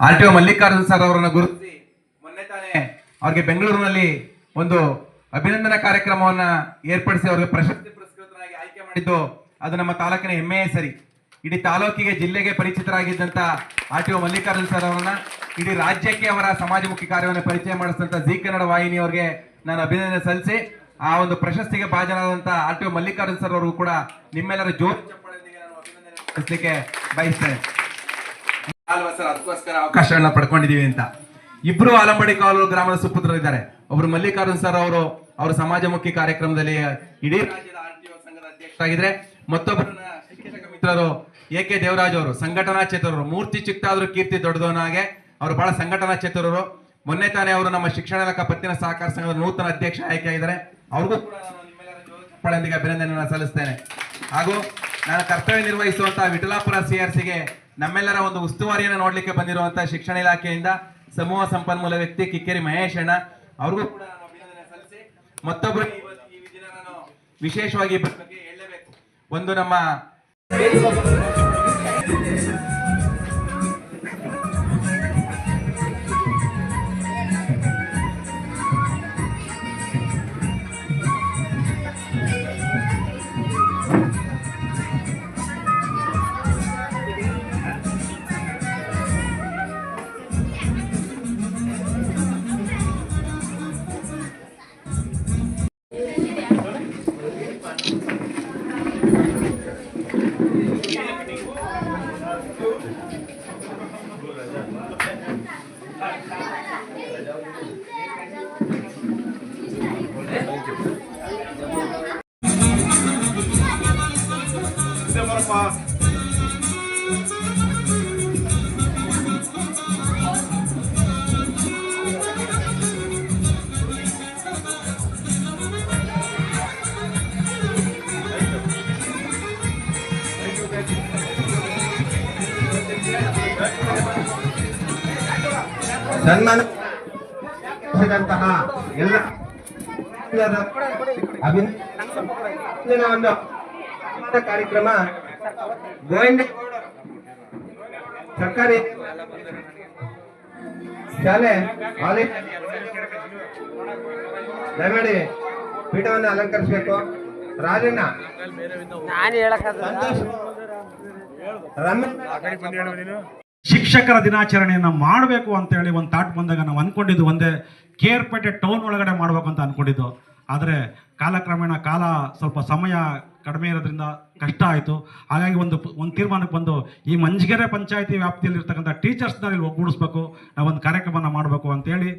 R T O Mallikarjun sir ಅವರನ್ನು ಗುರುತಿಸಿ ಮೊನ್ನೆ ತಾನೇ ಅವ್ರಿಗೆ ಬೆಂಗಳೂರಿನಲ್ಲಿ ಒಂದು ಅಭಿನಂದನಾ ಕಾರ್ಯಕ್ರಮವನ್ನ ಏರ್ಪಡಿಸಿ ಅವರಿಗೆ ಪ್ರಶಸ್ತಿ ಪುರಸ್ಕೃತರಾಗಿ ಆಯ್ಕೆ ಮಾಡಿದ್ದು ಅದು ನಮ್ಮ ತಾಲೂಕಿನ ಹೆಮ್ಮೆಯೇ ಸರಿ. ಇಡೀ ತಾಲೂಕಿಗೆ ಜಿಲ್ಲೆಗೆ ಪರಿಚಿತರಾಗಿದ್ದಂತ R T O Mallikarjun sir ಅವರನ್ನ ಇಡೀ ರಾಜ್ಯಕ್ಕೆ ಅವರ ಸಮಾಜಮುಖಿ ಕಾರ್ಯವನ್ನು ಪರಿಚಯ ಮಾಡಿಸಿದಂತ ಜೀ ಕನ್ನಡ ವಾಹಿನಿ ಅವರಿಗೆ ನಾನು ಅಭಿನಂದನೆ ಸಲ್ಲಿಸಿ ಆ ಒಂದು ಪ್ರಶಸ್ತಿಗೆ ಭಾಜನರಾದಂತ R T O Mallikarjun sir ಅವರು ಕೂಡ ನಿಮ್ಮೆಲ್ಲರ ಜೋರು ಚಪ್ಪಾಳೆಯೊಂದಿಗೆ ನಾನು ಅಭಿನಂದನೆ ಸಲ್ಲಿಸಲಿಕ್ಕೆ ಬಯಸ್ತೇನೆ. ಅದಕ್ಕೋಸ್ಕರ ಅವಕಾಶಗಳನ್ನ ಪಡ್ಕೊಂಡಿದೀವಿ ಅಂತ. ಇಬ್ರು ಆಲಂಬಡಿ ಕಾಲೂರು ಗ್ರಾಮದ ಸುಪುತ್ರರಿದ್ದಾರೆ. ಒಬ್ರು ಮಲ್ಲಿಕಾರ್ಜುನ್ ಸರ್ ಅವರು ಅವರು ಸಮಾಜಮುಖಿ ಕಾರ್ಯಕ್ರಮದಲ್ಲಿ ಇಡೀ ರಾಜ್ಯದ ಆರ್ಟಿಒ ಸಂಘದ ಮತ್ತೊಬ್ಬರು ಮಿತ್ರರು ಎ ಕೆ ದೇವರಾಜ್ ಅವರು, ಸಂಘಟನಾ ಚೇತರರು ಮೂರ್ತಿ ಚಿಕ್ತಾದ್ರೂ ಕೀರ್ತಿ ದೊಡ್ಡದವನಾಗೆ ಅವರು ಬಹಳ ಸಂಘಟನಾ ಚೇತರರು ಮೊನ್ನೆ ತಾನೇ ಅವರು ನಮ್ಮ ಶಿಕ್ಷಣ ಇಲಾಖೆ ಪತ್ತಿನ ಸಹಕಾರ ಸಂಘದ ನೂತನ ಅಧ್ಯಕ್ಷ ಆಯ್ಕೆಯಾಗಿದ್ದಾರೆ. ಅವ್ರಿಗೂ ಕೂಡ ಅಭಿನಂದನೆಯನ್ನು ಸಲ್ಲಿಸ್ತೇನೆ. ಹಾಗೂ ನಾನು ಕರ್ತವ್ಯ ನಿರ್ವಹಿಸುವಂತಹ ವಿಠಲಾಪುರ ಸಿಆರ್ಸಿಗೆ ನಮ್ಮೆಲ್ಲರ ಒಂದು ಉಸ್ತುವಾರಿಯನ್ನು ನೋಡ್ಲಿಕ್ಕೆ ಬಂದಿರುವಂತಹ ಶಿಕ್ಷಣ ಇಲಾಖೆಯಿಂದ ಸಮೂಹ ಸಂಪನ್ಮೂಲ ವ್ಯಕ್ತಿ ಕಿಕ್ಕೇರಿ ಮಹೇಶ್ ಅಣ್ಣ, ಅವ್ರಿಗೂ ಕೂಡ ಸಲ್ಲಿಸಿ. ಮತ್ತೊಬ್ಬರು ವಿಶೇಷವಾಗಿ ಹೇಳಬೇಕು ಒಂದು ನಮ್ಮ ಸನ್ಮಾನ ಮಾಡಿದಂತಹ ಎಲ್ಲ ಅಭಿನಂದನ ಒಂದು ಸನ್ಮಾನ ಕಾರ್ಯಕ್ರಮ ಗೋವಿಂದ ಸರ್ಕಾರಿ ಶಾಲೆ ಕಾಲೇಜ್ ದಯಮಾಡಿ ಪೀಠವನ್ನು ಅಲಂಕರಿಸಬೇಕು. ರಾಜಣ್ಣ. ಶಿಕ್ಷಕರ ದಿನಾಚರಣೆಯನ್ನು ಮಾಡಬೇಕು ಅಂತೇಳಿ ಒಂದು ತಾಟ್ ಬಂದಾಗ ನಾವು ಅಂದ್ಕೊಂಡಿದ್ದು ಒಂದೇ ಕೇರ್ಪೇಟೆ ಟೌನ್ ಒಳಗಡೆ ಮಾಡಬೇಕು ಅಂತ ಅಂದ್ಕೊಂಡಿದ್ದು ಆದರೆ ಕಾಲಕ್ರಮೇಣ ಕಾಲ ಸ್ವಲ್ಪ ಸಮಯ ಕಡಿಮೆ ಇರೋದ್ರಿಂದ ಕಷ್ಟ ಆಯಿತು. ಹಾಗಾಗಿ ಒಂದು ಒಂದು ತೀರ್ಮಾನಕ್ಕೆ ಬಂದು ಈ ಮಂಜಿಗೆರೆ ಪಂಚಾಯಿತಿ ವ್ಯಾಪ್ತಿಯಲ್ಲಿ ಇರ್ತಕ್ಕಂಥ ಟೀಚರ್ಸ್ನ ಇಲ್ಲಿ ಒಗ್ಗೂಡಿಸ್ಬೇಕು. ಒಂದು ಕಾರ್ಯಕ್ರಮನ ಮಾಡಬೇಕು ಅಂತೇಳಿ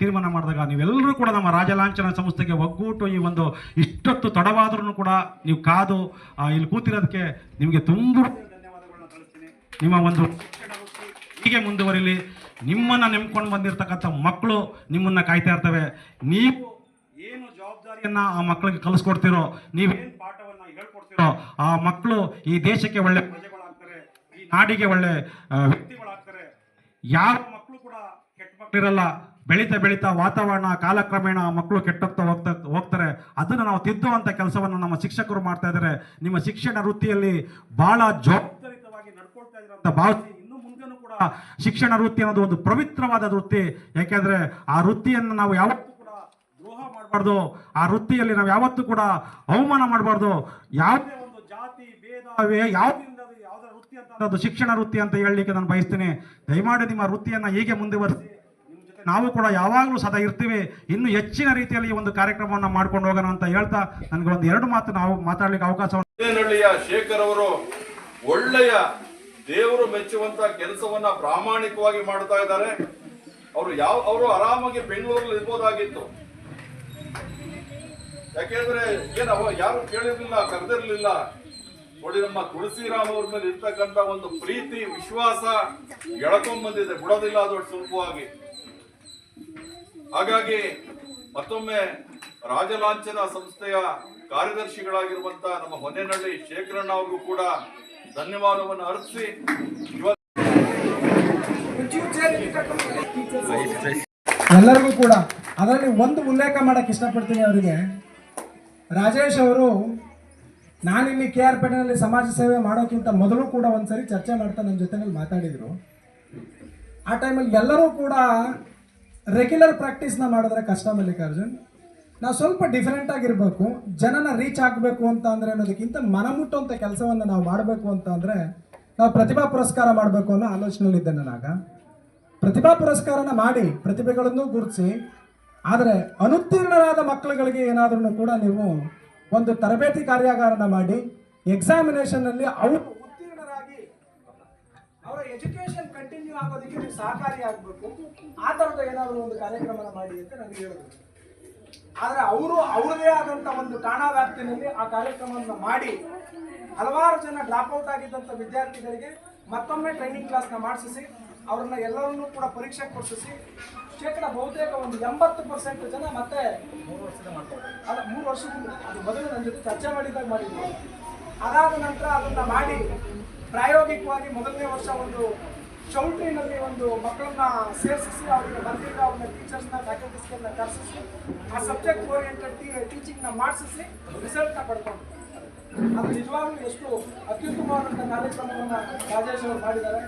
ತೀರ್ಮಾನ ಮಾಡಿದಾಗ ನೀವೆಲ್ಲರೂ ಕೂಡ ನಮ್ಮ ರಾಜಲಾಂಛನ ಸಂಸ್ಥೆಗೆ ಒಗ್ಗೂಟು ಈ ಒಂದು ಇಷ್ಟೊತ್ತು ತಡವಾದ್ರೂ ಕೂಡ ನೀವು ಕಾದು ಇಲ್ಲಿ ಕೂತಿರೋದಕ್ಕೆ ನಿಮಗೆ ತುಂಬ ನಿಮ್ಮ ಒಂದು ಹೀಗೆ ಮುಂದುವರಿಲಿ. ನಿಮ್ಮನ್ನು ನೆಮ್ಕೊಂಡು ಬಂದಿರತಕ್ಕಂಥ ಮಕ್ಕಳು ನಿಮ್ಮನ್ನು ಕಾಯ್ತಾ ಇರ್ತವೆ. ನೀವು ಜವಾಬ್ದಾರಿಯನ್ನ ಆ ಮಕ್ಕಳಿಗೆ ಕಲಿಸ್ಕೊಡ್ತೀರೋ, ನೀವೇನು ಪಾಠವನ್ನ ಹೇಳ್ಕೊಡ್ತಿರೋ, ಆ ಮಕ್ಕಳು ಈ ದೇಶಕ್ಕೆ ಒಳ್ಳೆ ಪ್ರಜೆಗಳಾಗ್ತಾರೆ, ಈ ನಾಡಿಗೆ ಒಳ್ಳೆ ವ್ಯಕ್ತಿಗಳಾಗ್ತಾರೆ ಯಾವ ಮಕ್ಕಳು ಕೂಡ ಕೆಟ್ಟ ಮಕ್ಕಳಿರಲ್ಲ. ಬೆಳೀತಾ ಬೆಳೀತಾ ವಾತಾವರಣ, ಕಾಲಕ್ರಮೇಣ ಆ ಮಕ್ಕಳು ಕೆಟ್ಟೋಗ್ತಾ ಹೋಗ್ತಾ, ಹೋಗ್ತಾರೆ. ಅದನ್ನು ನಾವು ತಿದ್ದುವಂಥ ಕೆಲಸವನ್ನು ನಮ್ಮ ಶಿಕ್ಷಕರು ಮಾಡ್ತಾ ಇದ್ದಾರೆ. ನಿಮ್ಮ ಶಿಕ್ಷಣ ವೃತ್ತಿಯಲ್ಲಿ ಬಹಳ ಜವಾಬ್ದಾರಿತವಾಗಿ ನಡ್ಕೊಳ್ತಾ ಅಂತ ಭಾವಿಸಿ ಇನ್ನು ಮುಂದೆನೂ ಕೂಡ ಶಿಕ್ಷಣ ವೃತ್ತಿ ಅನ್ನೋದು ಒಂದು ಪವಿತ್ರವಾದ ವೃತ್ತಿ. ಯಾಕೆಂದರೆ ಆ ವೃತ್ತಿಯನ್ನು ನಾವು ಯಾವತ್ತೂ ಮಾಡಬಾರ್ದು. ಆ ವೃತ್ತಿಯಲ್ಲಿ ನಾವು ಯಾವತ್ತೂ ಕೂಡ ಅವಮಾನ ಮಾಡಬಾರ್ದು. ಯಾವುದೇ ಒಂದು ಜಾತಿ ಭೇದ ಯಾವ್ದಿಂದ ಯಾವುದೇ ವೃತ್ತಿ ಅಂತ ಅದು ಶಿಕ್ಷಣ ವೃತ್ತಿ ಅಂತ ಹೇಳಲಿಕ್ಕೆ ನಾನು ಬಯಸ್ತೇನೆ. ದಯಮಾಡಿ ನಿಮ್ಮ ವೃತ್ತಿಯನ್ನು ಹೀಗೆ ಮುಂದುವರಿಸಿ. ನಾವು ಕೂಡ ಯಾವಾಗಲೂ ಸದಾ ಇರ್ತೀವಿ. ಇನ್ನು ಹೆಚ್ಚಿನ ರೀತಿಯಲ್ಲಿ ಒಂದು ಕಾರ್ಯಕ್ರಮವನ್ನು ಮಾಡ್ಕೊಂಡು ಹೋಗೋಣ ಅಂತ ಹೇಳ್ತಾ ನನಗೆ ಒಂದು ಎರಡು ಮಾತು ನಾವು ಮಾತಾಡ್ಲಿಕ್ಕೆ ಅವಕಾಶ ಶೇಖರ್ ಅವರು ಒಳ್ಳೆಯ ದೇವರು ಮೆಚ್ಚುವಂತ ಕೆಲಸವನ್ನ ಪ್ರಾಮಾಣಿಕವಾಗಿ ಮಾಡ್ತಾ ಇದ್ದಾರೆ. ಅವರು ಯಾವ, ಅವರು ಆರಾಮಾಗಿ ಬೆಂಗಳೂರಲ್ಲಿ ಇರ್ಬೋದಾಗಿತ್ತು. ಯಾಕೆಂದ್ರೆ ಏನ ಅವ ಯಾರು ಕೇಳಿರ್ಲಿಲ್ಲ ಕರೆದಿರ್ಲಿಲ್ಲ. ನೋಡಿ ನಮ್ಮ ತುಳಸಿರಾಮ್ ಅವ್ರ ಮೇಲೆ ಇರ್ತಕ್ಕಂತ ಒಂದು ಪ್ರೀತಿ ವಿಶ್ವಾಸ ಎಳ್ಕೊಂಡ್ ಬಂದಿದೆ. ಬಿಡೋದಿಲ್ಲ ಅದು ಸುಲಭವಾಗಿ. ಹಾಗಾಗಿ ಮತ್ತೊಮ್ಮೆ ರಾಜಲಾಂಛನ ಸಂಸ್ಥೆಯ ಕಾರ್ಯದರ್ಶಿಗಳಾಗಿರುವಂತ ನಮ್ಮ ಹೊನ್ನೆನಹಳ್ಳಿ ಶೇಖರಣ್ಣ ಅವ್ರಿಗೂ ಕೂಡ ಧನ್ಯವಾದವನ್ನು ಅರ್ಪಿಸಿ. ಇವತ್ತು ಎಲ್ಲರಿಗೂ ಕೂಡ ಅದರಲ್ಲಿ ಒಂದು ಉಲ್ಲೇಖ ಮಾಡಕ್ಕೆ ಇಷ್ಟಪಡ್ತೀನಿ ಅವರಿಗೆ. ರಾಜೇಶ್ ಅವರು, ನಾನಿಲ್ಲಿ ಕೆ ಆರ್ ಪೇಟೆನಲ್ಲಿ ಸಮಾಜ ಸೇವೆ ಮಾಡೋಕ್ಕಿಂತ ಮೊದಲು ಕೂಡ ಒಂದ್ಸರಿ ಚರ್ಚೆ ಮಾಡ್ತಾ ನನ್ನ ಜೊತೆನಲ್ಲಿ ಮಾತಾಡಿದರು. ಆ ಟೈಮಲ್ಲಿ ಎಲ್ಲರೂ ಕೂಡ ರೆಗ್ಯುಲರ್ ಪ್ರಾಕ್ಟೀಸ್ನ ಮಾಡಿದ್ರೆ ಕಷ್ಟ ಮಲ್ಲಿಕಾರ್ಜುನ್. ನಾವು ಸ್ವಲ್ಪ ಡಿಫ್ರೆಂಟ್ ಆಗಿರಬೇಕು, ಜನನ ರೀಚ್ ಆಗಬೇಕು ಅಂತ ಅಂದರೆ ಅನ್ನೋದಕ್ಕಿಂತ ಮನಮುಟ್ಟುವಂಥ ಕೆಲಸವನ್ನು ನಾವು ಮಾಡಬೇಕು ಅಂತ ಅಂದರೆ ನಾವು ಪ್ರತಿಭಾ ಪುರಸ್ಕಾರ ಮಾಡಬೇಕು ಅನ್ನೋ ಆಲೋಚನೆಯಲ್ಲಿದ್ದೆ ನಾನಾಗ. ಪ್ರತಿಭಾ ಪುರಸ್ಕಾರನ ಮಾಡಿ ಪ್ರತಿಭೆಗಳನ್ನು ಗುರುತಿಸಿ ಆದರೆ ಅನುತ್ತೀರ್ಣರಾದ ಮಕ್ಕಳುಗಳಿಗೆ ಏನಾದ್ರೂ ಕೂಡ ನೀವು ಒಂದು ತರಬೇತಿ ಕಾರ್ಯಾಗಾರನ ಮಾಡಿ ಎಕ್ಸಾಮಿನೇಷನ್ನಲ್ಲಿ ಅವರು ಉತ್ತೀರ್ಣರಾಗಿ ಅವರ ಎಜುಕೇಶನ್ ಕಂಟಿನ್ಯೂ ಆಗೋದಕ್ಕೆ ನೀವು ಸಹಕಾರಿ ಆಗಬೇಕು. ಆ ಥರದ ಏನಾದರೂ ಒಂದು ಕಾರ್ಯಕ್ರಮನ ಮಾಡಿ ಅಂತ ನನಗೆ ಹೇಳಿದ್ರು ಆದರೆ ಅವರು ಅವರದೇ ಆದಂಥ ಒಂದು ಠಾಣಾ ವ್ಯಾಪ್ತಿನಲ್ಲಿ ಆ ಕಾರ್ಯಕ್ರಮವನ್ನು ಮಾಡಿ ಹಲವಾರು ಜನ ಡ್ರಾಪ್ ಔಟ್ ಆಗಿದ್ದಂಥ ವಿದ್ಯಾರ್ಥಿಗಳಿಗೆ ಮತ್ತೊಮ್ಮೆ ಟ್ರೈನಿಂಗ್ ಕ್ಲಾಸ್ನ ಮಾಡಿಸಿ ಅವ್ರನ್ನ ಎಲ್ಲರನ್ನೂ ಕೂಡ ಪರೀಕ್ಷೆ ಕೊಡಿಸಿ ಶೇಕಡ ಬಹುತೇಕ ಒಂದು ಎಂಬತ್ತು ಪರ್ಸೆಂಟ್ ಜನ ಮತ್ತೆ ಮೂರು ಅಲ್ಲ, ಮೂರು ವರ್ಷದಿಂದ ಅದು ಮೊದಲು ನನ್ನ ಜೊತೆ ಚರ್ಚೆ ಮಾಡಿದಾಗ ಮಾಡಿದ್ವಿ ಅದಾದ ನಂತರ ಅದನ್ನ ಮಾಡಿ ಪ್ರಾಯೋಗಿಕವಾಗಿ ಮೊದಲನೇ ವರ್ಷ ಒಂದು ಚೌಲ್ಟ್ರಿನಲ್ಲಿ ಒಂದು ಮಕ್ಕಳನ್ನ ಸೇರಿಸಿ ಅವರಿಗೆ ಬಂದಿದ್ದ ಅವ್ರನ್ನ ಟೀಚರ್ಸ್ನ ಫ್ಯಾಕಲ್ಟೀಸ್ಗಳನ್ನ ಕರೆಸಿಸಿ, ಆ ಸಬ್ಜೆಕ್ಟ್ ಓರಿಯೆಂಟೆಡ್ ಟೀಚಿಂಗ್ನ ಮಾಡಿಸಿ ರಿಸಲ್ಟ್ನ ಪಡ್ಕೊಂಡು. ಅದು ನಿಜವಾಗ್ಲೂ ಎಷ್ಟು ಅತ್ಯುತ್ತಮವಾದಂಥ ಕಾರ್ಯಕ್ರಮವನ್ನು ರಾಜೇಶ್ ಅವರು ಮಾಡಿದ್ದಾರೆ.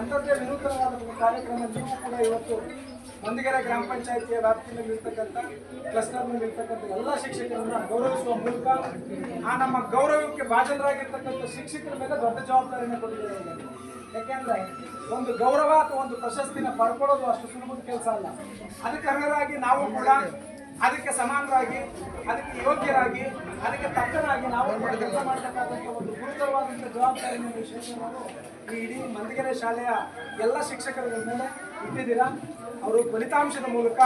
ಅಂಥದ್ದೇ ವಿನೂತನವಾದ ಒಂದು ಕಾರ್ಯಕ್ರಮ ನೀವು ಕೂಡ ಇವತ್ತು ಮಂದಿಗೆರೆ ಗ್ರಾಮ ಪಂಚಾಯಿತಿಯ ವ್ಯಾಪ್ತಿಯಲ್ಲಿ ಇರ್ತಕ್ಕಂಥ ಕ್ಲಸ್ಟರ್ನಲ್ಲಿ ಎಲ್ಲ ಶಿಕ್ಷಕರನ್ನ ಗೌರವಿಸುವ ಮೂಲಕ ಆ ನಮ್ಮ ಗೌರವಕ್ಕೆ ಭಾಜನರಾಗಿರ್ತಕ್ಕಂಥ ಶಿಕ್ಷಕರ ಮೇಲೆ ದೊಡ್ಡ ಜವಾಬ್ದಾರಿಯನ್ನು ಕೊಟ್ಟಿದ್ದಾರೆ. ಯಾಕೆಂದ್ರೆ ಒಂದು ಗೌರವ ಅಥವಾ ಒಂದು ಪ್ರಶಸ್ತಿನ ಪಡ್ಕೊಳ್ಳೋದು ಅಷ್ಟು ಸುಲಭದ ಕೆಲಸ ಅಲ್ಲ ಅದಕ್ಕೆ ಅರ್ಹರಾಗಿ ನಾವು ಕೂಡ ಅದಕ್ಕೆ ಸಮಾನರಾಗಿ, ಅದಕ್ಕೆ ಯೋಗ್ಯರಾಗಿ, ಅದಕ್ಕೆ ತಕ್ಕನಾಗಿ ನಾವು ಕೂಡ ಕೆಲಸ ಮಾಡತಕ್ಕಂಥ ಒಂದು ಗುರುತರವಾದಂಥ ಜವಾಬ್ದಾರಿಯನ್ನು ವಿಶೇಷವಾಗಿ ಈ ಇಡೀ ಮಂದಿಗೆರೆ ಶಾಲೆಯ ಎಲ್ಲ ಶಿಕ್ಷಕರ ಮೇಲೆ ಇಟ್ಟಿದ್ದೀರಾ ಅವರು ಫಲಿತಾಂಶದ ಮೂಲಕ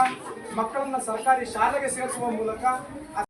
ಮಕ್ಕಳನ್ನು ಸರ್ಕಾರಿ ಶಾಲೆಗೆ ಸೇರಿಸುವ ಮೂಲಕ